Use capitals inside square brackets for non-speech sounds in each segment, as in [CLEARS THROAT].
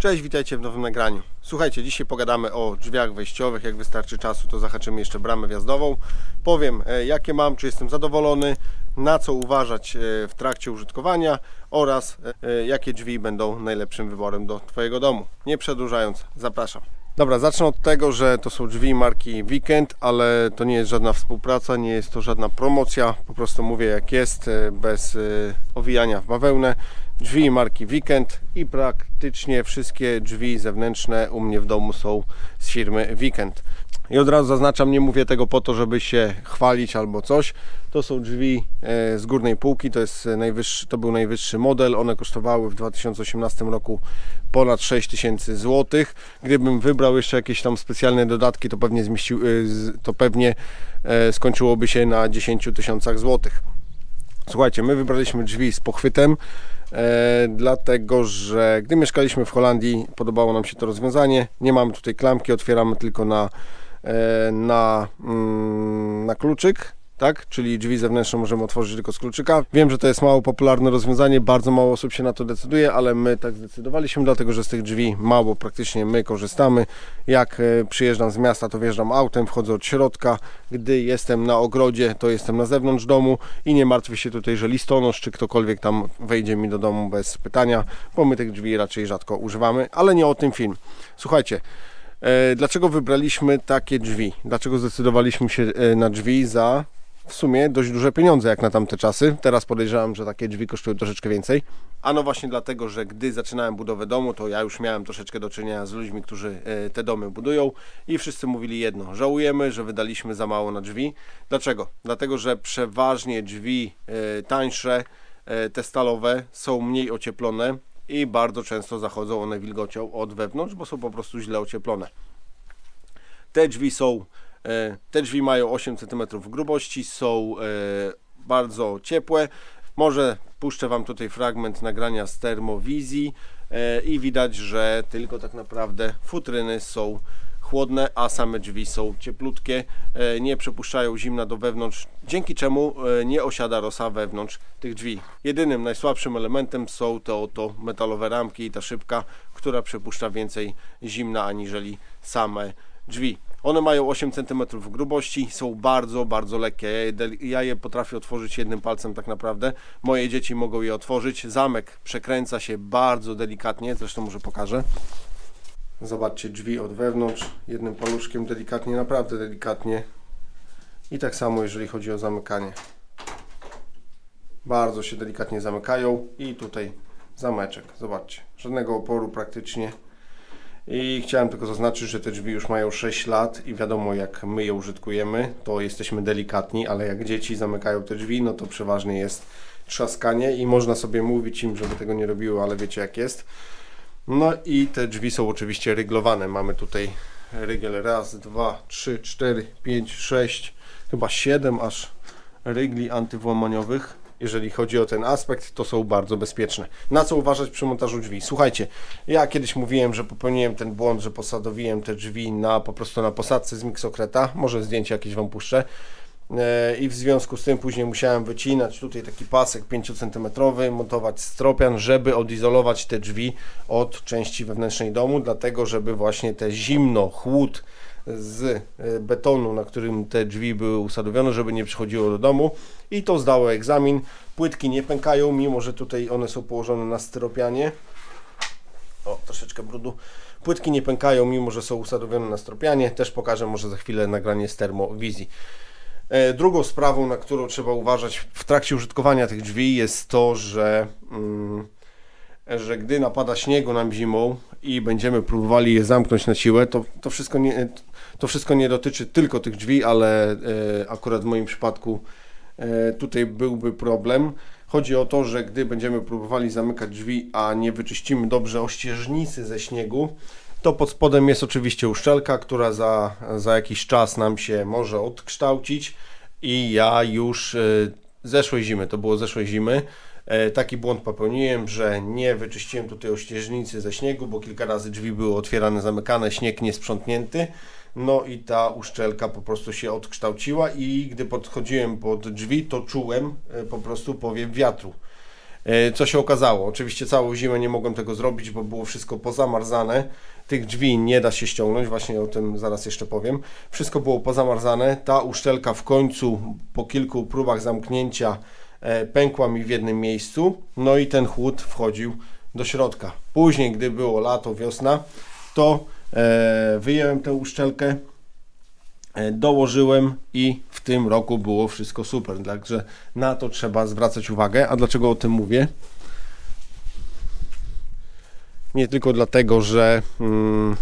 Cześć, witajcie w nowym nagraniu. Słuchajcie, dzisiaj pogadamy o drzwiach wejściowych. Jak wystarczy czasu, to zahaczymy jeszcze bramę wjazdową. Powiem, e, jakie mam, czy jestem zadowolony, na co uważać e, w trakcie użytkowania oraz e, jakie drzwi będą najlepszym wyborem do Twojego domu. Nie przedłużając, zapraszam. Dobra, zacznę od tego, że to są drzwi marki Weekend, ale to nie jest żadna współpraca, nie jest to żadna promocja. Po prostu mówię jak jest, bez owijania w bawełnę. Drzwi marki Weekend i praktycznie wszystkie drzwi zewnętrzne u mnie w domu są z firmy Weekend. I od razu zaznaczam, nie mówię tego po to, żeby się chwalić albo coś. To są drzwi e, z górnej półki, to, jest najwyższy, to był najwyższy model. One kosztowały w 2018 roku ponad 6000 zł. Gdybym wybrał jeszcze jakieś tam specjalne dodatki, to pewnie, zmieścił, e, to pewnie e, skończyłoby się na 10 tysiącach złotych. Słuchajcie, my wybraliśmy drzwi z pochwytem, e, dlatego że gdy mieszkaliśmy w Holandii, podobało nam się to rozwiązanie. Nie mamy tutaj klamki, otwieramy tylko na, e, na, mm, na kluczyk. Tak, czyli drzwi zewnętrzne możemy otworzyć tylko z kluczyka. Wiem, że to jest mało popularne rozwiązanie, bardzo mało osób się na to decyduje, ale my tak zdecydowaliśmy, dlatego że z tych drzwi mało praktycznie my korzystamy. Jak e, przyjeżdżam z miasta, to wjeżdżam autem, wchodzę od środka. Gdy jestem na ogrodzie, to jestem na zewnątrz domu i nie martwię się tutaj, że listonosz czy ktokolwiek tam wejdzie mi do domu bez pytania, bo my tych drzwi raczej rzadko używamy, ale nie o tym film. Słuchajcie, e, dlaczego wybraliśmy takie drzwi? Dlaczego zdecydowaliśmy się e, na drzwi za w sumie dość duże pieniądze jak na tamte czasy. Teraz podejrzewam, że takie drzwi kosztują troszeczkę więcej. Ano właśnie dlatego, że gdy zaczynałem budowę domu, to ja już miałem troszeczkę do czynienia z ludźmi, którzy e, te domy budują i wszyscy mówili jedno. Żałujemy, że wydaliśmy za mało na drzwi. Dlaczego? Dlatego, że przeważnie drzwi e, tańsze, e, te stalowe są mniej ocieplone i bardzo często zachodzą one wilgocią od wewnątrz, bo są po prostu źle ocieplone. Te drzwi są, te drzwi mają 8 cm grubości, są e, bardzo ciepłe. Może puszczę Wam tutaj fragment nagrania z termowizji e, i widać, że tylko tak naprawdę futryny są chłodne, a same drzwi są cieplutkie, e, nie przepuszczają zimna do wewnątrz, dzięki czemu e, nie osiada rosa wewnątrz tych drzwi. Jedynym najsłabszym elementem są te oto metalowe ramki i ta szybka, która przepuszcza więcej zimna aniżeli same drzwi. One mają 8 cm grubości, są bardzo, bardzo lekkie. Ja je, ja je potrafię otworzyć jednym palcem tak naprawdę. Moje dzieci mogą je otworzyć. Zamek przekręca się bardzo delikatnie, zresztą może pokażę. Zobaczcie drzwi od wewnątrz, jednym paluszkiem delikatnie, naprawdę delikatnie. I tak samo jeżeli chodzi o zamykanie. Bardzo się delikatnie zamykają i tutaj zameczek. Zobaczcie, żadnego oporu praktycznie. I chciałem tylko zaznaczyć, że te drzwi już mają 6 lat i wiadomo jak my je użytkujemy, to jesteśmy delikatni, ale jak dzieci zamykają te drzwi, no to przeważnie jest trzaskanie i można sobie mówić im, żeby tego nie robiły, ale wiecie jak jest. No i te drzwi są oczywiście ryglowane. Mamy tutaj rygiel raz, dwa, trzy, cztery, pięć, sześć, chyba siedem aż rygli antywłamaniowych. Jeżeli chodzi o ten aspekt, to są bardzo bezpieczne. Na co uważać przy montażu drzwi? Słuchajcie, ja kiedyś mówiłem, że popełniłem ten błąd, że posadowiłem te drzwi na po prostu na posadce z miksokreta. Może zdjęcie jakieś Wam puszczę. E, I w związku z tym później musiałem wycinać tutaj taki pasek 5 cm, montować stropian, żeby odizolować te drzwi od części wewnętrznej domu, dlatego żeby właśnie te zimno, chłód z e, betonu, na którym te drzwi były usadowione, żeby nie przychodziło do domu. I to zdało egzamin. Płytki nie pękają, mimo że tutaj one są położone na styropianie. O, troszeczkę brudu. Płytki nie pękają, mimo że są usadowione na stropianie. Też pokażę może za chwilę nagranie z termowizji. E, Drugą sprawą, na którą trzeba uważać w trakcie użytkowania tych drzwi jest to, że, mm, że gdy napada śniegu nam zimą i będziemy próbowali je zamknąć na siłę, to, to, wszystko, nie, to wszystko nie dotyczy tylko tych drzwi, ale e, akurat w moim przypadku e, tutaj byłby problem. Chodzi o to, że gdy będziemy próbowali zamykać drzwi, a nie wyczyścimy dobrze ościeżnicy ze śniegu, to pod spodem jest oczywiście uszczelka, która za, za jakiś czas nam się może odkształcić i ja już e, zeszłej zimy, to było zeszłej zimy, taki błąd popełniłem, że nie wyczyściłem tutaj ościeżnicy ze śniegu, bo kilka razy drzwi były otwierane, zamykane, śnieg niesprzątnięty. No i ta uszczelka po prostu się odkształciła i gdy podchodziłem pod drzwi, to czułem e, po prostu powiew wiatru. E, Co się okazało? Oczywiście całą zimę nie mogłem tego zrobić, bo było wszystko pozamarzane. Tych drzwi nie da się ściągnąć, właśnie o tym zaraz jeszcze powiem. Wszystko było pozamarzane. Ta uszczelka w końcu po kilku próbach zamknięcia e, pękła mi w jednym miejscu. No i ten chłód wchodził do środka. Później, gdy było lato, wiosna, to e, wyjąłem tę uszczelkę, e, dołożyłem i w tym roku było wszystko super. Także na to trzeba zwracać uwagę. A dlaczego o tym mówię? Nie tylko dlatego, że, mm,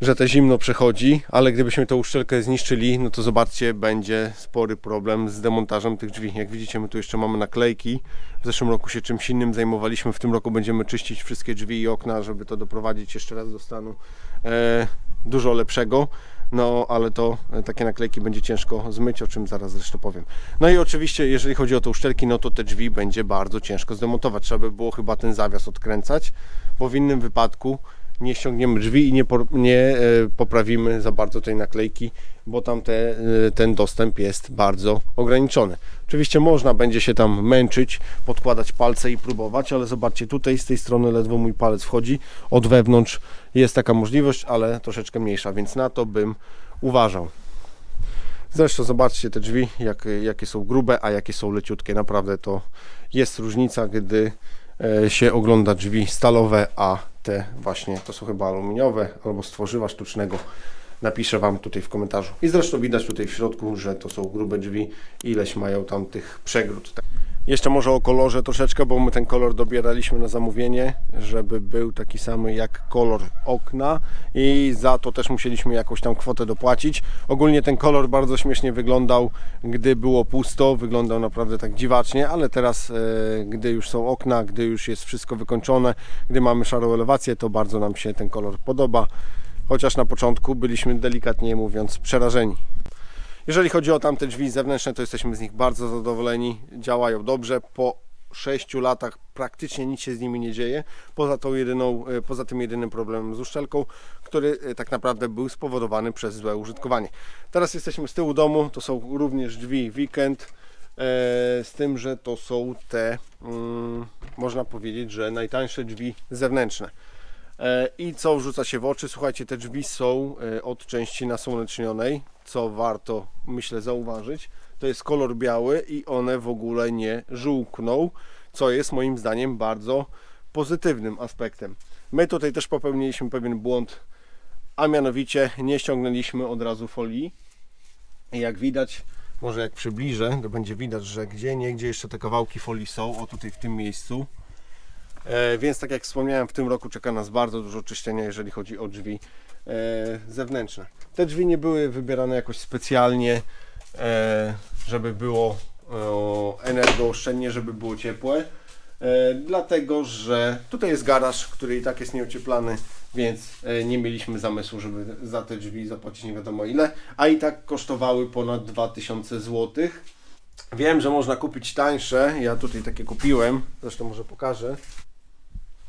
że te zimno przechodzi, ale gdybyśmy tę uszczelkę zniszczyli, no to zobaczcie, będzie spory problem z demontażem tych drzwi. Jak widzicie, my tu jeszcze mamy naklejki. W zeszłym roku się czymś innym zajmowaliśmy. W tym roku będziemy czyścić wszystkie drzwi i okna, żeby to doprowadzić jeszcze raz do stanu e, dużo lepszego. No, ale to e, takie naklejki będzie ciężko zmyć, o czym zaraz zresztą powiem. No i oczywiście, jeżeli chodzi o te uszczelki, no to te drzwi będzie bardzo ciężko zdemontować. Trzeba by było chyba ten zawias odkręcać, bo w innym wypadku nie ściągniemy drzwi i nie, por- nie e, poprawimy za bardzo tej naklejki, bo tam te, e, ten dostęp jest bardzo ograniczony. Oczywiście można będzie się tam męczyć, podkładać palce i próbować, ale zobaczcie, tutaj z tej strony ledwo mój palec wchodzi, od wewnątrz jest taka możliwość, ale troszeczkę mniejsza, więc na to bym uważał. Zresztą zobaczcie te drzwi, jak, jakie są grube, a jakie są leciutkie. Naprawdę to jest różnica, gdy się ogląda drzwi stalowe, a te właśnie to są chyba aluminiowe albo z tworzywa sztucznego. Napiszę Wam tutaj w komentarzu. I zresztą widać tutaj w środku, że to są grube drzwi, ileś mają tam tych przegród. Jeszcze może o kolorze troszeczkę, bo my ten kolor dobieraliśmy na zamówienie, żeby był taki sam jak kolor okna i za to też musieliśmy jakąś tam kwotę dopłacić. Ogólnie ten kolor bardzo śmiesznie wyglądał, gdy było pusto, wyglądał naprawdę tak dziwacznie, ale teraz, e, gdy już są okna, gdy już jest wszystko wykończone, gdy mamy szarą elewację, to bardzo nam się ten kolor podoba. Chociaż na początku byliśmy delikatnie mówiąc przerażeni. Jeżeli chodzi o tamte drzwi zewnętrzne, to jesteśmy z nich bardzo zadowoleni. Działają dobrze. Po 6 latach praktycznie nic się z nimi nie dzieje. Poza, tą jedyną, e, poza tym jedynym problemem z uszczelką, który e, tak naprawdę był spowodowany przez złe użytkowanie. Teraz jesteśmy z tyłu domu. To są również drzwi weekend. e, Z tym, że to są te, mm, można powiedzieć, że najtańsze drzwi zewnętrzne. E, I co rzuca się w oczy? Słuchajcie, te drzwi są e, od części nasłonecznionej, co warto, myślę, zauważyć. To jest kolor biały i one w ogóle nie żółkną, co jest moim zdaniem bardzo pozytywnym aspektem. My tutaj też popełniliśmy pewien błąd, a mianowicie nie ściągnęliśmy od razu folii. Jak widać, może jak przybliżę, to będzie widać, że gdzie niegdzie jeszcze te kawałki folii są, o tutaj w tym miejscu. E, więc tak jak wspomniałem, w tym roku czeka nas bardzo dużo czyszczenia, jeżeli chodzi o drzwi e, zewnętrzne. Te drzwi nie były wybierane jakoś specjalnie, e, żeby było energooszczędnie, żeby było ciepłe. Dlatego, że tutaj jest garaż, który i tak jest nieocieplany, więc nie mieliśmy zamysłu, żeby za te drzwi zapłacić nie wiadomo ile, a i tak kosztowały ponad 2000 zł. Wiem, że można kupić tańsze, ja tutaj takie kupiłem, zresztą może pokażę.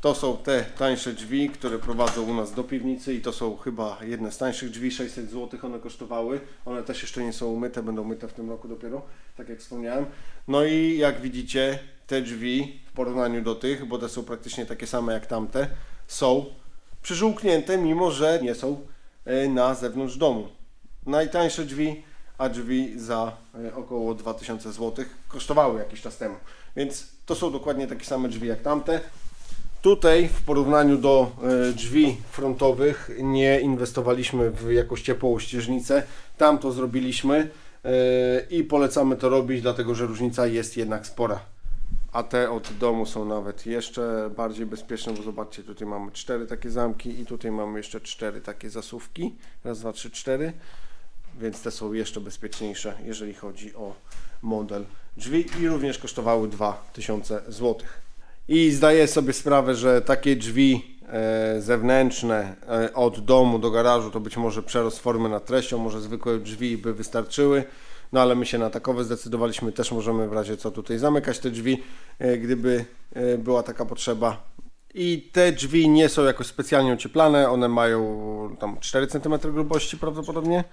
To są te tańsze drzwi, które prowadzą u nas do piwnicy i to są chyba jedne z tańszych drzwi, 600 zł one kosztowały. One też jeszcze nie są umyte, będą myte w tym roku dopiero, tak jak wspomniałem. No i jak widzicie, te drzwi w porównaniu do tych, bo te są praktycznie takie same jak tamte, są przyżółknięte, mimo że nie są e, na zewnątrz domu. Najtańsze drzwi, a drzwi za e, około 2000 zł kosztowały jakiś czas temu. Więc to są dokładnie takie same drzwi jak tamte. Tutaj w porównaniu do e, drzwi frontowych nie inwestowaliśmy w jakąś ciepłą ścieżnicę. Tam to zrobiliśmy e, i polecamy to robić, dlatego że różnica jest jednak spora. A te od domu są nawet jeszcze bardziej bezpieczne, bo zobaczcie, tutaj mamy cztery takie zamki i tutaj mamy jeszcze cztery takie zasuwki. Raz, dwa, trzy, cztery. Więc te są jeszcze bezpieczniejsze, jeżeli chodzi o model drzwi i również kosztowały 2000 zł. I zdaję sobie sprawę, że takie drzwi e, zewnętrzne e, od domu do garażu to być może przerost formy nad treścią, może zwykłe drzwi by wystarczyły. No ale my się na takowe zdecydowaliśmy, też możemy w razie co tutaj zamykać te drzwi, e, gdyby była taka potrzeba. I te drzwi nie są jakoś specjalnie ocieplane, one mają tam 4 cm grubości prawdopodobnie,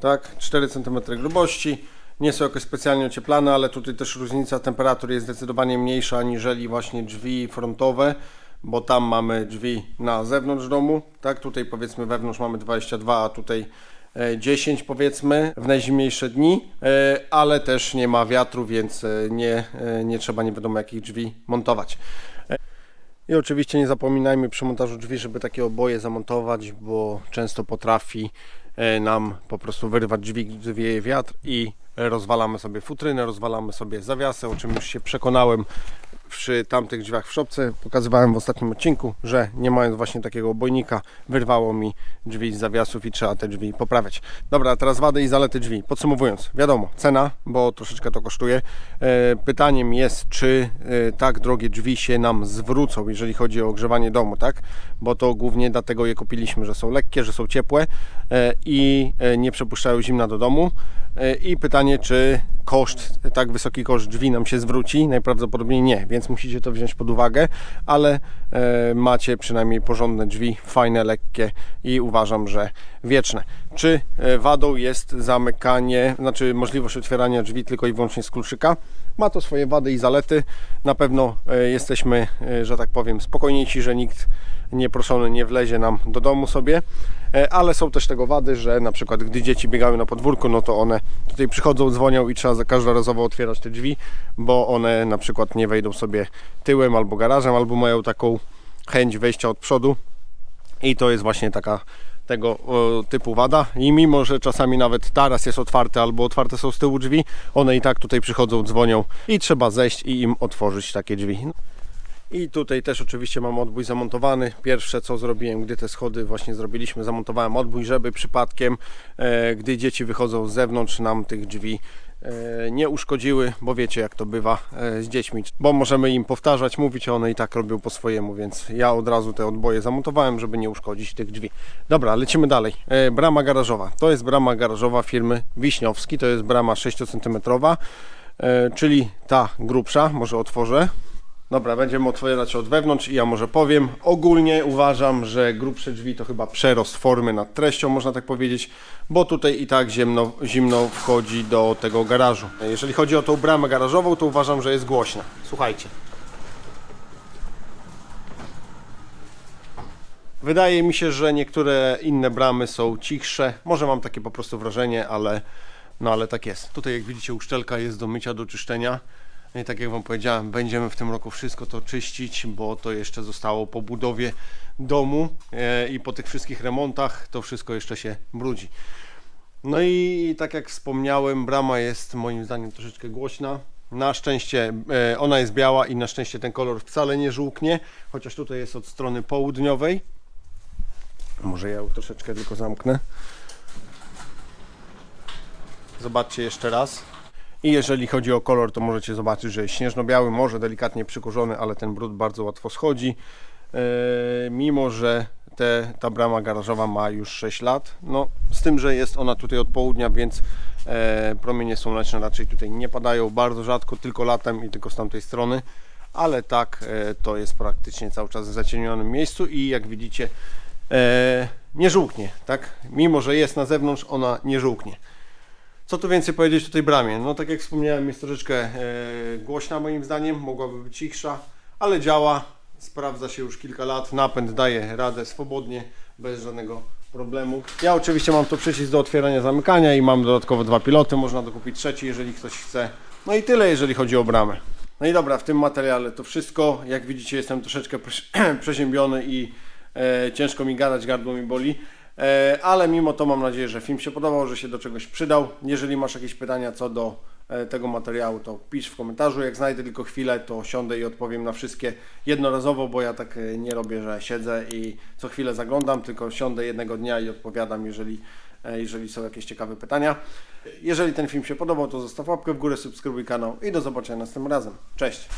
tak, 4 cm grubości nie są jakoś specjalnie ocieplane, ale tutaj też różnica temperatur jest zdecydowanie mniejsza aniżeli właśnie drzwi frontowe, bo tam mamy drzwi na zewnątrz domu, tak? Tutaj powiedzmy wewnątrz mamy 22, a tutaj e, 10 powiedzmy w najzimniejsze dni, e, ale też nie ma wiatru, więc e, nie, e, nie trzeba nie wiadomo jakich drzwi montować. I oczywiście nie zapominajmy przy montażu drzwi, żeby takie oboje zamontować, bo często potrafi e, nam po prostu wyrywać drzwi, gdy wieje wiatr i rozwalamy sobie futrynę, rozwalamy sobie zawiasy, o czym już się przekonałem przy tamtych drzwiach w szopce. Pokazywałem w ostatnim odcinku, że nie mając właśnie takiego obojnika, wyrwało mi drzwi z zawiasów i trzeba te drzwi poprawiać. Dobra, teraz wady i zalety drzwi. Podsumowując, wiadomo, cena, bo troszeczkę to kosztuje. E, Pytaniem jest, czy e, tak drogie drzwi się nam zwrócą, jeżeli chodzi o ogrzewanie domu, tak? Bo to głównie dlatego je kupiliśmy, że są lekkie, że są ciepłe e, i nie przepuszczają zimna do domu. I pytanie, czy koszt, tak wysoki koszt drzwi nam się zwróci? Najprawdopodobniej nie, więc musicie to wziąć pod uwagę, ale e, macie przynajmniej porządne drzwi, fajne, lekkie i uważam, że wieczne. Czy e, wadą jest zamykanie, znaczy możliwość otwierania drzwi tylko i wyłącznie z kluczyka? Ma to swoje wady i zalety. Na pewno e, jesteśmy, e, że tak powiem, spokojniejsi, że nikt nieproszony nie wlezie nam do domu sobie, ale są też tego wady, że na przykład gdy dzieci biegały na podwórku, no to one tutaj przychodzą, dzwonią i trzeba za każdorazowo otwierać te drzwi, bo one na przykład nie wejdą sobie tyłem albo garażem, albo mają taką chęć wejścia od przodu i to jest właśnie taka tego typu wada i mimo, że czasami nawet taras jest otwarty albo otwarte są z tyłu drzwi, one i tak tutaj przychodzą, dzwonią i trzeba zejść i im otworzyć takie drzwi. I tutaj też oczywiście mam odbój zamontowany. Pierwsze co zrobiłem, gdy te schody właśnie zrobiliśmy, zamontowałem odbój, żeby przypadkiem, e, gdy dzieci wychodzą z zewnątrz, nam tych drzwi e, nie uszkodziły, bo wiecie jak to bywa e, z dziećmi, bo możemy im powtarzać, mówić, a one i tak robią po swojemu, więc ja od razu te odboje zamontowałem, żeby nie uszkodzić tych drzwi. Dobra, lecimy dalej. E, Brama garażowa. To jest brama garażowa firmy Wiśniowski, to jest brama 6 cm, e, czyli ta grubsza, może otworzę. Dobra, będziemy otwierać od wewnątrz i ja może powiem. Ogólnie uważam, że grubsze drzwi to chyba przerost formy nad treścią, można tak powiedzieć, bo tutaj i tak zimno, zimno wchodzi do tego garażu. Jeżeli chodzi o tą bramę garażową, to uważam, że jest głośna. Słuchajcie. Wydaje mi się, że niektóre inne bramy są cichsze. Może mam takie po prostu wrażenie, ale, no ale tak jest. Tutaj jak widzicie uszczelka jest do mycia, do czyszczenia. No I tak jak Wam powiedziałem, będziemy w tym roku wszystko to czyścić, bo to jeszcze zostało po budowie domu e, i po tych wszystkich remontach to wszystko jeszcze się brudzi. No i tak jak wspomniałem, brama jest moim zdaniem troszeczkę głośna. Na szczęście e, ona jest biała i na szczęście ten kolor wcale nie żółknie, chociaż tutaj jest od strony południowej. Może ja ją troszeczkę tylko zamknę. Zobaczcie jeszcze raz. I jeżeli chodzi o kolor, to możecie zobaczyć, że jest śnieżno-biały, może delikatnie przykurzony, ale ten brud bardzo łatwo schodzi. E, mimo, że te, ta brama garażowa ma już 6 lat, no z tym, że jest ona tutaj od południa, więc e, promienie słoneczne raczej tutaj nie padają bardzo rzadko, tylko latem i tylko z tamtej strony, ale tak e, to jest praktycznie cały czas w zacienionym miejscu i jak widzicie e, nie żółknie, tak? Mimo, że jest na zewnątrz, ona nie żółknie. Co tu więcej powiedzieć o tej bramie? No tak jak wspomniałem, jest troszeczkę e, głośna moim zdaniem, mogłaby być cichsza, ale działa, sprawdza się już kilka lat, napęd daje radę swobodnie, bez żadnego problemu. Ja oczywiście mam to przycisk do otwierania, zamykania i mam dodatkowo dwa piloty, można dokupić trzeci, jeżeli ktoś chce. No i tyle, jeżeli chodzi o bramę. No i dobra, w tym materiale to wszystko. Jak widzicie, jestem troszeczkę prze- [CLEARS THROAT] przeziębiony i e, ciężko mi gadać, gardło mi boli. E, ale mimo to mam nadzieję, że film się podobał, że się do czegoś przydał. Jeżeli masz jakieś pytania co do e, tego materiału, to pisz w komentarzu. Jak znajdę tylko chwilę, to siądę i odpowiem na wszystkie jednorazowo, bo ja tak e, nie robię, że siedzę i co chwilę zaglądam, tylko siądę jednego dnia i odpowiadam, jeżeli, jeżeli są jakieś ciekawe pytania. Jeżeli ten film się podobał, to zostaw łapkę w górę, subskrybuj kanał i do zobaczenia następnym razem. Cześć!